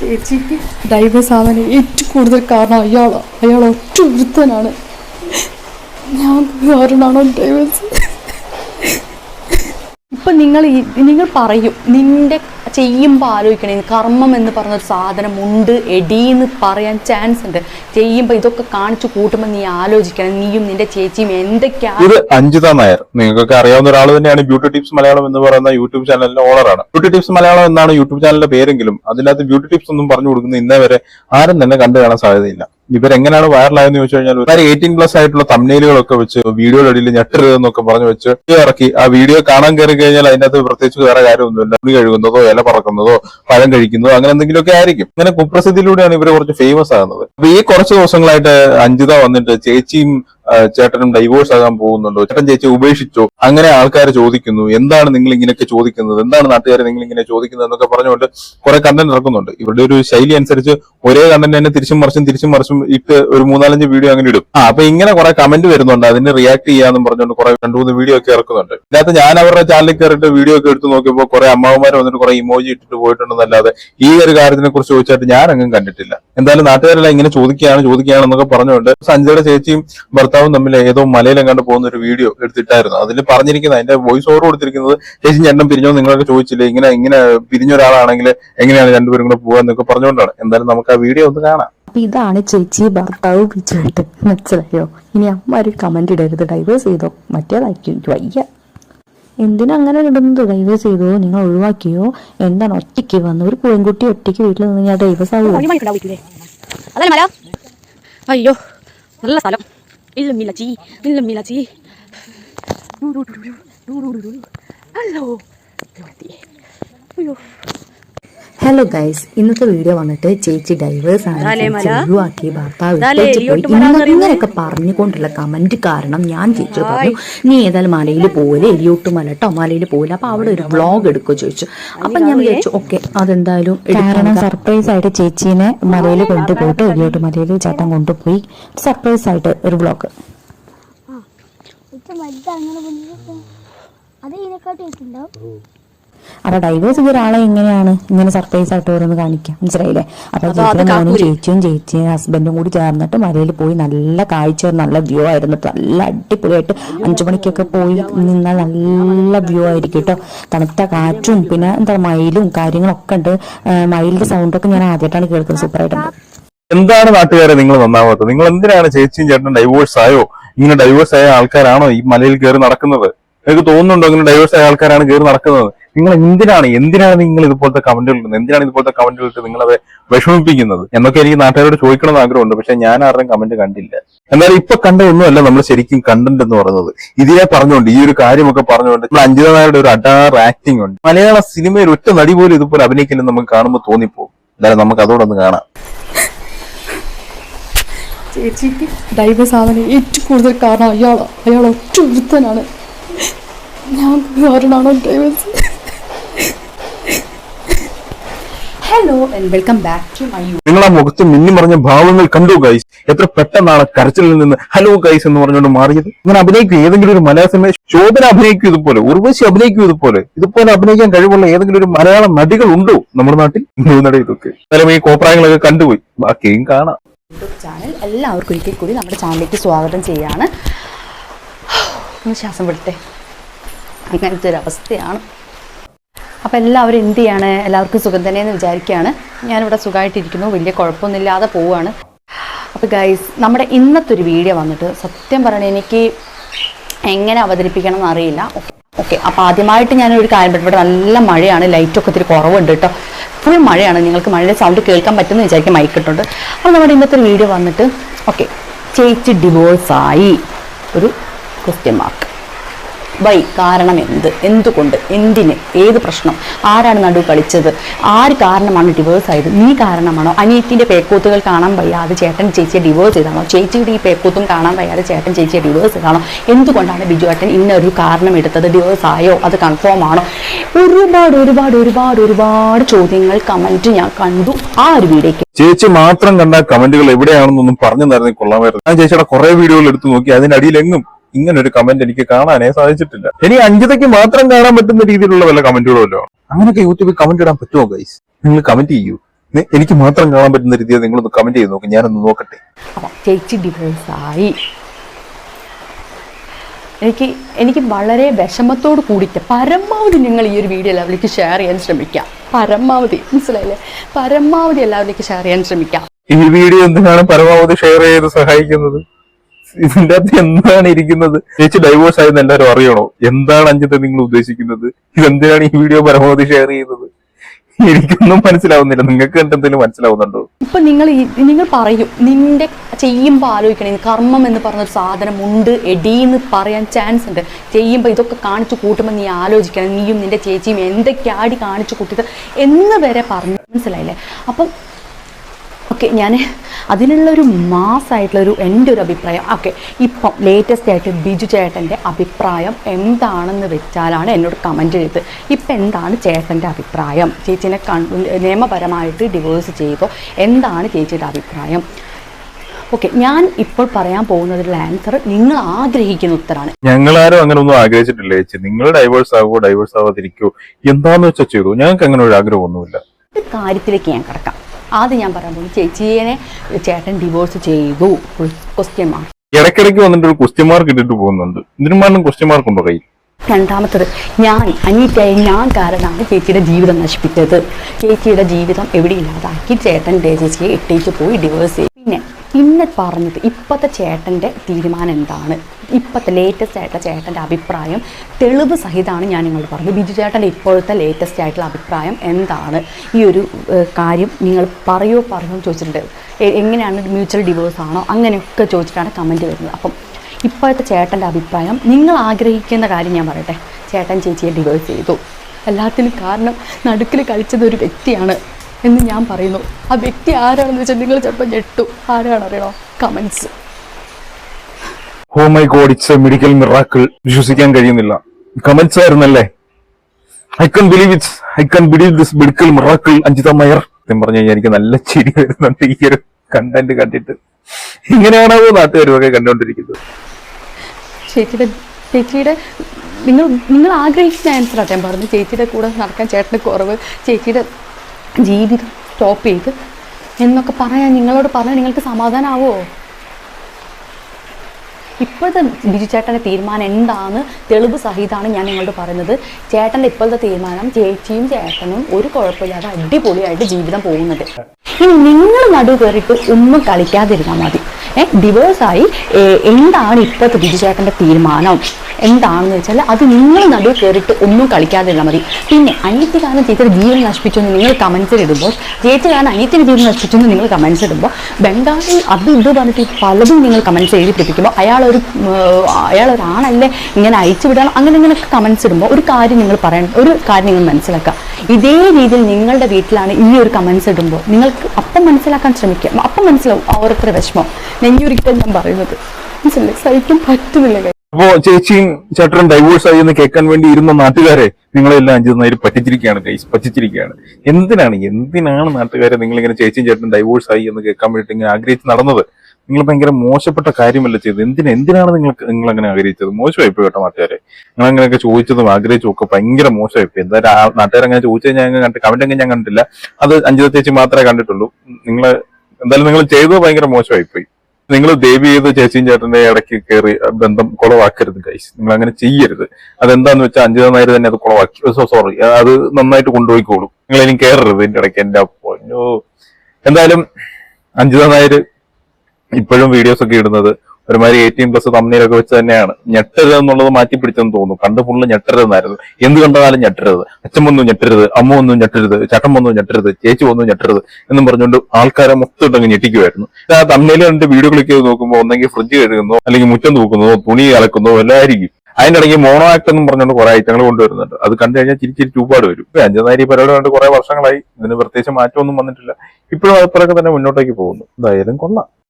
ചേച്ചിക്ക് ഡൈവേഴ്സ് ആവാൻ ഏറ്റവും കൂടുതൽ കാരണം അയാളാണ് അയാൾ ഒറ്റ ഒരുത്തനാണ്. ഞാൻ കാരണമാണോ ഡൈവേഴ്സ്. ഇപ്പൊ നിങ്ങൾ നിങ്ങൾ പറയും നിന്റെ ചെയ്യുമ്പോൾ ആലോചിക്കണേ കർമ്മം എന്ന് പറഞ്ഞൊരു സാധനം ഉണ്ട് എടീന്ന് പറയാൻ ചാൻസ് ഉണ്ട്. ചെയ്യുമ്പോൾ ഇതൊക്കെ കാണിച്ചു കൂട്ടുമ്പോൾ നീ ആലോചിക്കണം നീയും നിന്റെ ചേച്ചിയും എന്തൊക്കെയാണ് ഇത് അഞ്ജിത നായർ. നിങ്ങൾക്കൊക്കെ അറിയാവുന്ന ഒരാൾ തന്നെയാണ് ബ്യൂട്ടി ടിപ്സ് മലയാളം എന്ന് പറയുന്ന യൂട്യൂബ് ചാനലിന്റെ ഓണറാണ് ബ്യൂട്ടി ടിപ്സ് മലയാളം എന്നാണ് യൂട്യൂബ് ചാനലിന്റെ പേരെങ്കിലും അതിനകത്ത് ബ്യൂട്ടി ടിപ്സ് ഒന്നും പറഞ്ഞു കൊടുക്കുന്ന ഇന്നേ വരെ ആരും തന്നെ കണ്ടു കാണാൻ സാധ്യതയില്ല. ഇവരെങ്ങനെയാണ് വൈറലായെന്ന് ചോദിച്ചു കഴിഞ്ഞാൽ ഒരു എയ്റ്റീൻ പ്ലസ് ആയിട്ടുള്ള തമ്മിലുകളൊക്കെ വെച്ച് വീഡിയോയുടെ അടിയിൽ ഞെട്ടരുതെന്നൊക്കെ പറഞ്ഞു വെച്ച് ഇറക്കി. ആ വീഡിയോ കാണാൻ കയറി കഴിഞ്ഞാൽ അതിന്റെ അകത്ത് പ്രത്യേകിച്ച് വേറെ കാര്യമൊന്നുമില്ല. തുണി കഴുകുന്നതോ ഇല പറക്കുന്നതോ പഴം കഴിക്കുന്നതോ അങ്ങനെ എന്തെങ്കിലുമൊക്കെ ആയിരിക്കും. ഇങ്ങനെ കുപ്രസിദ്ധിയിലൂടെയാണ് ഇവർ കുറച്ച് ഫേമസ് ആകുന്നത്. അപ്പൊ ഈ കുറച്ച് ദിവസങ്ങളായിട്ട് അഞ്ജിത വന്നിട്ട് ചേച്ചിയും ചേട്ടനും ഡൈവോഴ്സ് ആകാൻ പോകുന്നുണ്ടോ? ചേട്ടൻ ചേച്ചി ഉപേക്ഷിച്ചോ? അങ്ങനെ ആൾക്കാർ ചോദിക്കുന്നു. എന്താണ് നിങ്ങൾ ഇങ്ങനെയൊക്കെ ചോദിക്കുന്നത്? എന്താണ് നാട്ടുകാരെ നിങ്ങൾ ഇങ്ങനെ ചോദിക്കുന്നത് എന്നൊക്കെ പറഞ്ഞുകൊണ്ട് കുറെ കണ്ടന്റ് ഇറക്കുന്നുണ്ട്. ഇവരുടെ ഒരു ശൈലി അനുസരിച്ച് ഒരേ കണ്ടന്റ് തന്നെ തിരിച്ചും മറിച്ചും തിരിച്ചും മറിച്ചും ഇട്ട് ഒരു മൂന്നാലഞ്ച് വീഡിയോ അങ്ങനെ ഇടും. ആ അപ്പൊ ഇങ്ങനെ കുറെ കമന്റ് വരുന്നുണ്ട്. അതിന് റിയാക്ട് ചെയ്യാന്നും പറഞ്ഞുകൊണ്ട് കുറെ രണ്ടു മൂന്ന് വീഡിയോ ഒക്കെ ഇറക്കുന്നുണ്ട്. ഇതിനകത്ത് ഞാൻ അവരുടെ ചാനലിൽ കയറിയിട്ട് വീഡിയോ ഒക്കെ എടുത്തു നോക്കിയപ്പോൾ കുറെ അമ്മാവന്മാർ വന്നിട്ട് കുറെ ഇമോജി ഇട്ടിട്ട് പോയിട്ടുണ്ടെന്നല്ലാതെ ഈ ഒരു കാര്യത്തിനെ കുറിച്ച് ചോദിച്ചായിട്ട് ഞാൻ അങ്ങും കണ്ടിട്ടില്ല. എന്തായാലും നാട്ടുകാരെല്ലാം ഇങ്ങനെ ചോദിക്കുകയാണ് ചോദിക്കുകയാണെന്നൊക്കെ പറഞ്ഞുകൊണ്ട് സഞ്ജയുടെ ചേച്ചിയും ഭർത്താവും തമ്മിൽ ഏതോ മലയിലെങ്ങാണ്ട് പോകുന്ന ഒരു വീഡിയോ എടുത്തിട്ടായിരുന്നു. അതിൽ പറഞ്ഞിരിക്കുന്നത് അതിന്റെ വോയിസ് ഓവർ കൊടുത്തിരിക്കുന്നത് ചേച്ചി ചേട്ടൻ പിരിഞ്ഞോ? നിങ്ങളൊക്കെ ചോദിച്ചില്ലേ ഇങ്ങനെ ഇങ്ങനെ പിരിഞ്ഞ ഒരാളാണെങ്കിൽ എങ്ങനെയാണ് രണ്ടുപേരും കൂടെ പോകുക എന്നൊക്കെ പറഞ്ഞുകൊണ്ടാണ്. എന്തായാലും നമുക്ക് ആ വീഡിയോ ഒന്ന് കാണാം. അപ്പൊ ഇതാണ് ചേച്ചി ഭർത്താവ് പിടിച്ചിട്ട് മനസ്സിലായോ? ഇനി അമ്മ ഒരു കമന്റ് ഇടരുത്. ഡൈവേഴ്സ് ചെയ്തോ? മറ്റേതായിരിക്കും. എനിക്ക് വയ്യ. എന്തിനാ അങ്ങനെ ഇടുന്നത്? ഡൈവേഴ്സ് ചെയ്തോ? നിങ്ങൾ ഒഴിവാക്കിയോ? എന്താണ് ഒറ്റയ്ക്ക് വന്ന്? ഒരു പെൺകുട്ടി ഒറ്റയ്ക്ക് വീട്ടിൽ നിന്ന് ഞാൻ ഡൈവേഴ്സ് ആവുമോ? അയ്യോ നല്ല സ്ഥലം. Ilum mi là chi, ilum mi là chi. Du du du du du du du du. Alo. Tuh mati. Uyuh. Hello guys ഇന്നത്തെ വീഡിയോ വന്നിട്ട് ചേച്ചി ഡൈവേഴ്സ് ആണ്. ഒഴിവാക്കി ഭർത്താവ് ഇങ്ങനെയൊക്കെ പറഞ്ഞുകൊണ്ടുള്ള കമന്റ് കാരണം ഞാൻ ചേച്ചി പറഞ്ഞു നീ ഏതായാലും മലയിൽ പോലെ എലിയോട്ട് മല കേട്ടോ മലയിൽ പോലെ അപ്പൊ അവിടെ ഒരു വ്ളോഗ് എടുക്കുക ചോദിച്ചു. അപ്പൊ ഞാൻ വിചാരിച്ചു ഓക്കെ അതെന്തായാലും കാരണം സർപ്രൈസ് ആയിട്ട് ചേച്ചീനെ മലയിൽ കൊണ്ടുപോയിട്ട് എലിയോട്ട് മലയിൽ ചേട്ടൻ കൊണ്ടുപോയി. സർപ്രൈസ് ആയിട്ട് ഒരു വ്ളോഗ് അത് ഇതിനെക്കാട്ടി അപ്പൊ ഡൈവേഴ്സ് ചെയ്ത ഒരാളെ എങ്ങനെയാണ് ഇങ്ങനെ സർപ്രൈസ് ആയിട്ട് ഓരോന്ന് കാണിക്കാം മനസ്സിലായില്ലേ? അപ്പൊ ചേച്ചിയുടെ മോനും ചേച്ചിയും ചേച്ചിയും ഹസ്ബൻഡും കൂടി ചേർന്നിട്ട് മലയിൽ പോയി നല്ല കാഴ്ച നല്ല വ്യൂ ആയിരുന്നു. നല്ല അടിപൊളിയായിട്ട് അഞ്ചു മണിക്കൊക്കെ പോയി നിന്നാൽ നല്ല വ്യൂ ആയിരിക്കും കേട്ടോ. തണുത്ത കാറ്റും പിന്നെ എന്താ മയിലും കാര്യങ്ങളൊക്കെ ഉണ്ട്. മയിലിന്റെ സൗണ്ടൊക്കെ ഞാൻ ആദ്യമായിട്ടാണ് കേൾക്കുന്നത്. സൂപ്പറായിട്ടുണ്ട് എന്താണ് നാട്ടുകാരെ നിങ്ങൾ നന്നാവാത്തത്? നിങ്ങൾ എന്തിനാണ് ചേച്ചിയും ചേട്ടൻ ഡൈവോഴ്സ് ആയോ? ഇങ്ങനെ ഡൈവോഴ്സ് ആയ ആൾക്കാരാണോ ഈ മലയിൽ കയറി നടക്കുന്നത്? നിങ്ങൾക്ക് തോന്നുന്നുണ്ടോ അങ്ങനെ ഡൈവേഴ്സ് ആയ ആൾക്കാരാണ് കയറി നടക്കുന്നത്? നിങ്ങൾ എന്തിനാണ് എന്തിനാണ് നിങ്ങൾ ഇതുപോലത്തെ കമന്റുകൾ ഇടുന്നത്? എന്തിനാണ് ഇതുപോലത്തെ കമന്റുകൾ ഇട്ട് നിങ്ങളെ വിഷമിപ്പിക്കുന്നത്? എന്നൊക്കെ എനിക്ക് നാട്ടുകാരോട് ചോദിക്കണമെന്ന് ആഗ്രഹമുണ്ട്. പക്ഷെ ഞാൻ ആരുടെയും കമന്റ് കണ്ടില്ല. എന്നാലും ഇപ്പൊ കണ്ട ഒന്നുമല്ല നമ്മൾ ശരിക്കും കണ്ടന്റ് എന്ന് പറയുന്നത്. ഇതിനെ പറഞ്ഞുകൊണ്ട് ഈ ഒരു കാര്യമൊക്കെ പറഞ്ഞുകൊണ്ട് അഞ്ജിത നായരുടെ ഒരു അഡാർ ആക്ടിംഗ് ഉണ്ട്. മലയാള സിനിമയിൽ ഒറ്റ നടി പോലും ഇതുപോലെ അഭിനയിക്കില്ലെന്ന് നമുക്ക് കാണുമ്പോൾ തോന്നിപ്പോകും. എന്തായാലും നമുക്ക് അതോടൊന്ന് കാണാം. ചേച്ചിക്ക് ഡൈവേഴ്സ് ആവാൻ ഏറ്റവും കൂടുതൽ കാരണം അയാളാണ് അയാൾ ഒറ്റ ഒരുത്തനാണ്. ഞാൻ divorce hello and welcome back to my നിങ്ങൾ ആ മുഖത്ത് മിന്നി മറിഞ്ഞ ഭാവങ്ങൾ കണ്ടു ഗൈസ് എത്ര പെട്ടെന്നാണ് കരച്ചിലിൽ നിന്ന് ഹലോ ഗൈസ് എന്ന് പറഞ്ഞുകൊണ്ട് മാറിയത്? ഇങ്ങനെ അഭിനയിക്കും ഏതെങ്കിലും ഒരു മലയാള സിനിമ ശോഭന അഭിനയിക്കും ഇതുപോലെ ഉർവശി അഭിനയിക്കും ഇതുപോലെ ഇതുപോലെ അഭിനയിക്കാൻ കഴിവുള്ള ഏതെങ്കിലും ഒരു മലയാള നടികൾ ഉണ്ടോ നമ്മുടെ നാട്ടിൽ? നടി ഇതൊക്കെ. എന്തായാലും ഈ കോപ്രായങ്ങളൊക്കെ കണ്ടുപോയി. ബാക്കിയും കാണാം. ചാനൽ എല്ലാവർക്കും ഒരിക്കൽ കൂടി നമ്മുടെ ചാനലിലേക്ക് സ്വാഗതം ചെയ്യാണ്. ഒന്ന് ശ്വാസം വിടട്ടെ. അങ്ങനത്തെ ഒരു അവസ്ഥയാണ്. അപ്പോൾ എല്ലാവരും എന്ത് ചെയ്യാണ്? എല്ലാവർക്കും സുഖം തന്നെയെന്ന് വിചാരിക്കുകയാണ്. ഞാനിവിടെ സുഖമായിട്ടിരിക്കുന്നു. വലിയ കുഴപ്പമൊന്നുമില്ലാതെ പോവുകയാണ്. അപ്പോൾ ഗൈസ് നമ്മുടെ ഇന്നത്തെ ഒരു വീഡിയോ വന്നിട്ട് സത്യം പറഞ്ഞാൽ എനിക്ക് എങ്ങനെ അവതരിപ്പിക്കണം എന്നറിയില്ല. ഓക്കെ അപ്പോൾ ആദ്യമായിട്ട് ഞാനൊരു കാര്യം പറ്റും ഇവിടെ നല്ല മഴയാണ്. ലൈറ്റൊക്കെ ഒത്തിരി കുറവുണ്ട് കേട്ടോ. ഫുൾ മഴയാണ്. നിങ്ങൾക്ക് മഴയുടെ സൗണ്ട് കേൾക്കാൻ പറ്റുമെന്ന് വിചാരിക്കും മൈക്ക് ഇട്ടുണ്ട്. അപ്പോൾ നമ്മുടെ ഇന്നത്തെ ഒരു വീഡിയോ വന്നിട്ട് ഓക്കെ ചേച്ചി ഡിവോഴ്സായി ഒരു ക്വസ്റ്റ്യൻ മാർക്ക് വൈ കാരണം എന്ത്? എന്തുകൊണ്ട്? എന്തിന്? ഏത് പ്രശ്നം? ആരാണ് നടു കളിച്ചത്? ആര് കാരണമാണ് ഡിവോഴ്സ് ആയത്? നീ കാരണമാണോ? അനിയത്തിന്റെ പേക്കൂത്തുകൾ കാണാൻ വയ്യാതെ ചേട്ടൻ ചേച്ചിയെ ഡിവോഴ്സ് ചെയ്താണോ? ചേച്ചിയുടെ ഈ പേക്കൂത്തും കാണാൻ വയ്യാതെ ചേട്ടൻ ചേച്ചിയെ ഡിവോഴ്സ് ചെയ്താണോ? എന്തുകൊണ്ടാണ് ബിജു ഏട്ടൻ ഇന്നൊരു കാരണം എടുത്തത്? ഡിവോഴ്സ് ആയോ? അത് കൺഫേം ആണോ? ഒരുപാട് ഒരുപാട് ഒരുപാട് ഒരുപാട് ചോദ്യങ്ങൾ കമന്റ് ഞാൻ കണ്ടു. ആ ഒരു വീഡിയോയ്ക്ക് ചേച്ചി മാത്രം കണ്ട കമന്റുകൾ എവിടെയാണെന്നൊന്നും പറഞ്ഞു തരുന്ന കൊള്ളാമായിരുന്നു. ഞാൻ ചേച്ചിയുടെ കുറെ വീഡിയോകൾ എടുത്തു നോക്കി. അതിനടിയിലെങ്ങും ഇങ്ങനെ ഒരു കമന്റ് എനിക്ക് കാണാനേ സാധിച്ചിട്ടില്ല. ഇനി അഞ്ചിതയ്ക്ക് മാത്രം കാണാൻ പറ്റുന്ന രീതിയിലുള്ള വല്ല കമന്റുകളല്ലോ അങ്ങനെയൊക്കെ യൂട്യൂബിൽ കമന്റ് ഇടാൻ പറ്റുമോ ഗൈസ് നിങ്ങൾ കമന്റ് ചെയ്യൂ. എനിക്ക് മാത്രം കാണാൻ പറ്റുന്ന രീതിയിൽ നിങ്ങളൊന്ന് കമന്റ് ചെയ്ത് നോക്കി ഞാനൊന്ന് നോക്കട്ടെ. ചേച്ചി ആയി. എനിക്ക് എനിക്ക് വളരെ വിഷമത്തോട് കൂടിയിട്ട് പരമാവധി നിങ്ങൾ ഈ ഒരു വീഡിയോ എല്ലാവരിലേക്ക് ഷെയർ ചെയ്യാൻ ശ്രമിക്കാം. പരമാവധി മനസ്സിലായില്ലേ? പരമാവധി എല്ലാവരിലേക്ക് ഷെയർ ചെയ്യാൻ ശ്രമിക്കാം. ഈ വീഡിയോ എന്തിനാണ് പരമാവധി ഷെയർ ചെയ്ത് സഹായിക്കുന്നത്? ഇതിന്റെ അകത്ത് എന്താണ് ഇരിക്കുന്നത്? ചേച്ചി ഡൈവോഴ്സ് ആയെന്ന് എല്ലാവരും അറിയണോ? എന്താണ് അഞ്ചത്തെ നിങ്ങൾ ഉദ്ദേശിക്കുന്നത്? ഇതെന്തിനാണ് ഈ വീഡിയോ പരമാവധി ഷെയർ ചെയ്യുന്നത്? എനിക്കൊന്നും മനസ്സിലാവുന്നില്ല. നിങ്ങൾക്ക് എന്തെങ്കിലും മനസ്സിലാവുന്നുണ്ടോ? ഇപ്പൊ നിങ്ങൾ നിങ്ങൾ പറയും നിന്റെ ചെയ്യുമ്പോൾ ആലോചിക്കണേ കർമ്മം എന്ന് പറഞ്ഞ ഒരു സാധനം ഉണ്ട് എടീന്ന് പറയാൻ ചാൻസ് ഉണ്ട്. ചെയ്യുമ്പോൾ ഇതൊക്കെ കാണിച്ചു കൂട്ടുമ്പോൾ നീ ആലോചിക്കണം നീയും നിന്റെ ചേച്ചിയും എന്തൊക്കെ ആടി കാണിച്ചു കൂട്ടിയത് എന്ന് വരെ പറഞ്ഞു മനസ്സിലായില്ലേ? അപ്പം ഓക്കെ ഞാൻ അതിനുള്ളൊരു മാസമായിട്ടുള്ളൊരു എന്റെ ഒരു അഭിപ്രായം. ഓക്കെ ഇപ്പം ലേറ്റസ്റ്റ് ആയിട്ട് ബിജു ചേട്ടന്റെ അഭിപ്രായം എന്താണെന്ന് വെച്ചാലാണ് എന്നോട് കമന്റ് ചെയ്തത്. ഇപ്പം എന്താണ് ചേട്ടന്റെ അഭിപ്രായം? ചേച്ചീനെ കൺ നിയമപരമായിട്ട് ഡിവോഴ്സ് ചെയ്തോ? എന്താണ് ചേച്ചിയുടെ അഭിപ്രായം? ഓക്കെ ഞാൻ ഇപ്പോൾ പറയാൻ പോകുന്നതിലുള്ള ആൻസർ നിങ്ങൾ ആഗ്രഹിക്കുന്ന ഉത്തരമാണ് ഞങ്ങളാരും അങ്ങനെ ഒന്നും ആഗ്രഹിച്ചിട്ടില്ല ചേച്ചി. നിങ്ങൾ ഡൈവേഴ്സ് ആകുമോ ഡൈവേഴ്സ് ആവാതിരിക്കോ എന്താന്ന് വെച്ചാൽ ചെയ്തു? ഞങ്ങൾക്ക് അങ്ങനെ ഒരു ആഗ്രഹമൊന്നുമില്ല. കാര്യത്തിലേക്ക് ഞാൻ കിടക്കാം. ആദ്യം ഞാൻ പറയാൻ പോകും ചേച്ചിയെ ചേട്ടൻ ഡിവോഴ്സ് ചെയ്തു. ക്വസ്റ്റ്യൻ മാർക്ക് ഇടയ്ക്കിടയ്ക്ക് വന്നിട്ട് ഒരു ക്വസ്റ്റ്യൻ മാർക്ക് ഇട്ടിട്ട് പോകുന്നുണ്ട്. ഇതിനുമാരും ക്വസ്റ്റ്യൻ മാർക്ക് ഉണ്ടോ കയ്യിൽ? രണ്ടാമത്തത് ഞാൻ അനീറ്റായി ഞാൻ കാരണമാണ് ചേച്ചിയുടെ ജീവിതം നശിപ്പിച്ചത്. ചേച്ചിയുടെ ജീവിതം എവിടെ ഇല്ലാതാക്കി ചേട്ടൻ ചേച്ചിയെ ഇട്ടേച്ച് പോയി ഡിവോഴ്സ് ചെയ്തു. പിന്നെ പിന്നെ പറഞ്ഞത് ഇപ്പോഴത്തെ ചേട്ടന്റെ തീരുമാനം എന്താണ്? ഇപ്പോഴത്തെ ലേറ്റസ്റ്റ് ആയിട്ടുള്ള ചേട്ടന്റെ അഭിപ്രായം. തെളിവ് സഹിതമാണ് ഞാൻ നിങ്ങളോട് പറഞ്ഞത്. ബിജു ചേട്ടന്റെ ഇപ്പോഴത്തെ ലേറ്റസ്റ്റ് ആയിട്ടുള്ള അഭിപ്രായം എന്താണ്? ഈ ഒരു കാര്യം നിങ്ങൾ പറയോ പറയോ ചോദിച്ചിട്ടുണ്ട്. എങ്ങനെയാണ് മ്യൂച്വൽ ഡിവോഴ്സ് ആണോ? അങ്ങനെയൊക്കെ ചോദിച്ചിട്ടാണ് കമന്റ് വരുന്നത്. അപ്പം ഇപ്പോഴത്തെ ചേട്ടന്റെ അഭിപ്രായം നിങ്ങൾ ആഗ്രഹിക്കുന്ന കാര്യം ഞാൻ പറയട്ടെ. ചേട്ടൻ ചേച്ചിയെ ഡിവോഴ്സ് ചെയ്തു. എല്ലാത്തിനും കാരണം നടുക്കിൽ കളിച്ചത് ഒരു വ്യക്തിയാണ്. എന്ന് ഞാൻ പറയുന്നു. ആ വ്യക്തി ആരാണെന്ന് വെച്ചാൽ നിങ്ങൾ ചിലപ്പോൾ ഞെട്ടു. ആരാണ് അറിയണോ comments oh my god it's a medical miracle വിശ്വസിക്കാൻ കഴിയുന്നില്ല. Comments ആയിരുന്നല്ലേ? I can believe it's I can believe this medical miracle Anjitha Maier സത്യം പറഞ്ഞു കഴിഞ്ഞാൽ എനിക്ക് നല്ല ചിരി വരുന്നുണ്ട് ഈ ഒരു കണ്ടന്റ് കണ്ടിട്ട്. ഇങ്ങനെയാണോ നാട്ടുകാരും കണ്ടുകൊണ്ടിരിക്കുന്നത്. ചേച്ചിയുടെ ചേച്ചിയുടെ നിങ്ങൾ നിങ്ങൾ ആഗ്രഹിക്കുന്ന ആൻസർ അദ്ദേഹം ഞാൻ പറഞ്ഞു. ചേച്ചിയുടെ കൂടെ നടക്കാൻ ചേട്ടന് കുറവ്. ചേച്ചിയുടെ ജീവിതം സ്റ്റോപ്പ് ചെയ്ത് എന്നൊക്കെ പറയാൻ നിങ്ങളോട് പറഞ്ഞാൽ നിങ്ങൾക്ക് സമാധാനമാവോ ഇപ്പോഴത്തെ ബിജു ചേട്ടന്റെ തീരുമാനം എന്താണ്? തെളിവ് സഹിതമാണ് ഞാൻ നിങ്ങളോട് പറയുന്നത്. ചേട്ടന്റെ ഇപ്പോഴത്തെ തീരുമാനം ചേച്ചിയും ചേട്ടനും ഒരു കുഴപ്പമില്ലാതെ അടിപൊളിയായിട്ട് ജീവിതം പോകുന്നുണ്ട് ഇനി നിങ്ങൾ നടു കയറിയിട്ട് ഒന്നും കളിക്കാതിരുന്നാൽ മതി. ഡിവോഴ്സായി എന്താണ് ഇപ്പോഴത്തെ ബിജു ചേട്ടന്റെ തീരുമാനം? എന്താണെന്ന് വെച്ചാൽ അത് നിങ്ങൾ നടുവ് കയറിയിട്ട് ഒന്നും കളിക്കാതെ ഇരുന്നാൽ മതി. പിന്നെ അനിയത്തി കാരണം ചേച്ചിയുടെ ജീവൻ നശിപ്പിച്ചു എന്ന് നിങ്ങൾ കമൻസിൽ ഇടുമ്പോൾ ചേച്ചി കാരണം അനിയത്തിന്റെ ജീവൻ നശിപ്പിച്ചു എന്ന് നിങ്ങൾ കമൻസ് ഇടുമ്പോൾ ബംഗാളിൽ അത് ഇത് പറഞ്ഞിട്ട് പലതും നിങ്ങൾ കമൻസ് എഴുതി പിടിപ്പിക്കുമ്പോൾ അയാളൊരു അയാളൊരാണല്ലേ ഇങ്ങനെ അയച്ചു വിടണം അങ്ങനെ ഇങ്ങനെയൊക്കെ കമൻസ് ഇടുമ്പോൾ ഒരു കാര്യം നിങ്ങൾ പറയണം ഒരു കാര്യം നിങ്ങൾ മനസ്സിലാക്കുക. ഇതേ രീതിയിൽ നിങ്ങളുടെ വീട്ടിലാണ് ഈ ഒരു കമൻസ് ഇടുമ്പോൾ നിങ്ങൾക്ക് അപ്പം മനസ്സിലാക്കാൻ ശ്രമിക്കുക. അപ്പം മനസ്സിലാവും ഓരോരുത്തരുടെ വിഷമം. നെഞ്ഞുരുക്കാൻ ഞാൻ പറയുന്നത്. മനസ്സിലെ സഹിക്കാൻ പറ്റുന്നില്ല അപ്പോ ചേച്ചിയും ചേട്ടനും ഡൈവോഴ്സ് ആയി എന്ന് കേൾക്കാൻ വേണ്ടി ഇരുന്ന നാട്ടുകാരെ നിങ്ങളെല്ലാം അഞ്ചു നേര് പറ്റിച്ചിരിക്കുകയാണ് കൈസ് പറ്റിച്ചിരിക്കുകയാണ്. എന്തിനാണ് എന്തിനാണ് നാട്ടുകാരെ നിങ്ങളിങ്ങനെ ചേച്ചിയും ചേട്ടനും ഡൈവോഴ്സ് ആയി എന്ന് കേൾക്കാൻ വേണ്ടി ഇങ്ങനെ ആഗ്രഹിച്ച് നടന്നത്? നിങ്ങൾ ഭയങ്കര മോശപ്പെട്ട കാര്യമല്ല ചെയ്തത്? എന്തിനാ എന്തിനാണ് നിങ്ങൾ നിങ്ങൾ അങ്ങനെ ആഗ്രഹിച്ചത്? മോശമായി പോയി കേട്ടോ നാട്ടുകാരെ. നിങ്ങൾ അങ്ങനെയൊക്കെ ചോദിച്ചതും ആഗ്രഹിച്ചതും ഒക്കെ ഭയങ്കര മോശമായി പോയി. എന്തായാലും നാട്ടുകാർ അങ്ങനെ ചോദിച്ചു ഞാൻ കണ്ട് കമന്റ് അങ്ങനെ ഞാൻ കണ്ടില്ല അത് അഞ്ചിത ചേച്ചി മാത്രമേ കണ്ടിട്ടുള്ളൂ. നിങ്ങൾ എന്തായാലും നിങ്ങൾ ചെയ്തത് ഭയങ്കര മോശമായി പോയി. നിങ്ങൾ ദേവി ചെയ്ത് ചേച്ചിയും ചേട്ടന്റെ ഇടയ്ക്ക് കയറി ബന്ധം കുളവാക്കരുത് ഗൈസ് നിങ്ങൾ അങ്ങനെ ചെയ്യരുത്. അതെന്താന്ന് വെച്ചാൽ അഞ്ചു നായർ തന്നെ അത് കുളവാക്കി. സോറി അത് നന്നായിട്ട് കൊണ്ടുപോയിക്കോളും. നിങ്ങൾ ഇനി കയറരുത് എന്റെ ഇടയ്ക്ക് എന്റെ പൊന്നോ എന്തായാലും അഞ്ജിത നായർ ഇപ്പോഴും വീഡിയോസ് ഒക്കെ ഇടുന്നത് ഒരുമാതിരി എയ്റ്റീൻ പ്ലസ് തമ്മിലൊക്കെ വെച്ച് തന്നെയാണ്. ഞെട്ടരുത് എന്നുള്ളത് മാറ്റി പിടിച്ചെന്ന് തോന്നുന്നു. കണ്ട് ഫുള്ള് ഞെട്ടരുതെന്നായിരുന്നു. എന്ത് കണ്ടാലും ഞെട്ടരുത്. അച്ഛൻ ഞെട്ടരുത്. അമ്മ ഒന്നും ഞെട്ടരുത്. ചട്ടം ഒന്നും ഞെട്ടരുത്. ചേച്ചി ഒന്നും ഞെട്ടരുത് എന്നും പറഞ്ഞുകൊണ്ട് ആൾക്കാരെ മൊത്തം ഇട്ടങ്ങ് ഞെട്ടിക്കുമായിരുന്നു ആ തമ്മിൽ രണ്ട് വീഡിയോ ക്ലിക്ക് ചെയ്ത് നോക്കുമ്പോൾ ഒന്നെങ്കിൽ ഫ്രിഡ്ജ് കഴുകുന്നോ അല്ലെങ്കിൽ മുറ്റം തൂക്കുന്നതോ തുണി അലക്കുന്നതോ എല്ലായിരിക്കും അതിന്റെ ഇടയ്ക്ക് മോണോ ആക്ട് എന്നും പറഞ്ഞുകൊണ്ട് കുറെ ഐറ്റങ്ങൾ കൊണ്ടുവരുന്നുണ്ട്. അത് കണ്ടു കഴിഞ്ഞാൽ ചിരി ചിരി ചൂപ്പാട് വരും. ഇപ്പൊ അഞ്ചനാരി പരിപാടി കണ്ട് കുറെ വർഷങ്ങളായി. ഇതിന് പ്രത്യേകിച്ച് മാറ്റമൊന്നും വന്നിട്ടില്ല. ഇപ്പോഴും അതുപോലൊക്കെ തന്നെ മുന്നോട്ടേക്ക് പോകുന്നു. എന്തായാലും കൊള്ളാം.